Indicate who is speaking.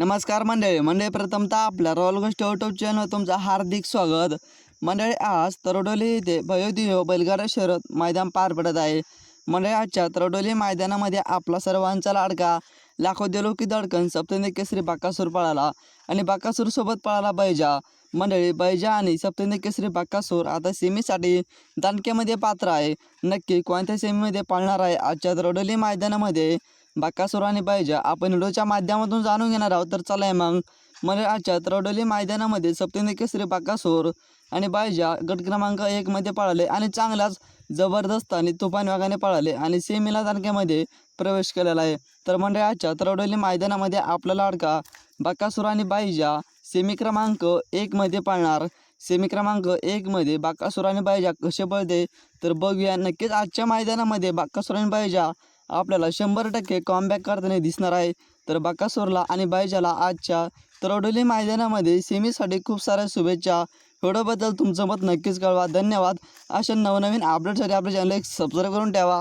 Speaker 1: नमस्कार मंडळी. मंडळी प्रथमतः आपल्या रॉयल गोष्ट युट्यूब चॅनल तुमचं हार्दिक स्वागत. मंडळी आज तरडोली येथे भयोदियो बैलगाडा शहरात मैदान पार पडत आहे. मंडळी आजच्या तरडोली मैदानामध्ये आपला सर्वांचा लाडका लाखो देलो की दडकन सप्तनी केसरी बाकासूर पळाला आणि बाकासूरसोबत पळाला बैजा. मंडळी बैजा आणि सप्तनी केसरी बाकासूर आता सेमीसाठी दानकेमध्ये पात्र आहे. नक्की कोणत्या सेमीमध्ये पाळणार आहे आजच्या तरडोली मैदानामध्ये? बाकासूर आणि पाहिजे. आपण व्हिडिओच्या माध्यमातून जाणून घेणार आहोत. तर चला मग. म्हणजे आजच्या तरडोली मैदानामध्ये सप्तेंद्र केसरी बाकासूर आणि बायजा गट क्रमांक एकमध्ये पळाले आणि चांगलाच जबरदस्त आणि तुफान वेगाने पळाले आणि सेमीला तारखेमध्ये प्रवेश केलेला आहे. तर मंडळी आजच्या तरडोली मैदानामध्ये आपला लाडका बाकासूर आणि बायजा सेमी क्रमांक एकमध्ये पाळणार. सेमी क्रमांक एकमध्ये बाकासूर आणि बायजा कसे पळते? तर बघूया. नक्कीच आजच्या मैदानामध्ये बाकासूर आणि बायजा आपल्याला शंभर टक्के कॉमबॅक करताना दिसणार आहे. तर बाकासोरला आणि बायजाला आजच्या तरडोली मैदानामध्ये सेमीसाठी खूप साऱ्या शुभेच्छा. व्हिडिओबद्दल तुमचं मत नक्कीच कळवा. धन्यवाद. अशा नवनवीन अपडेटसाठी आपल्या चॅनल एक सबस्क्राईब करून ठेवा.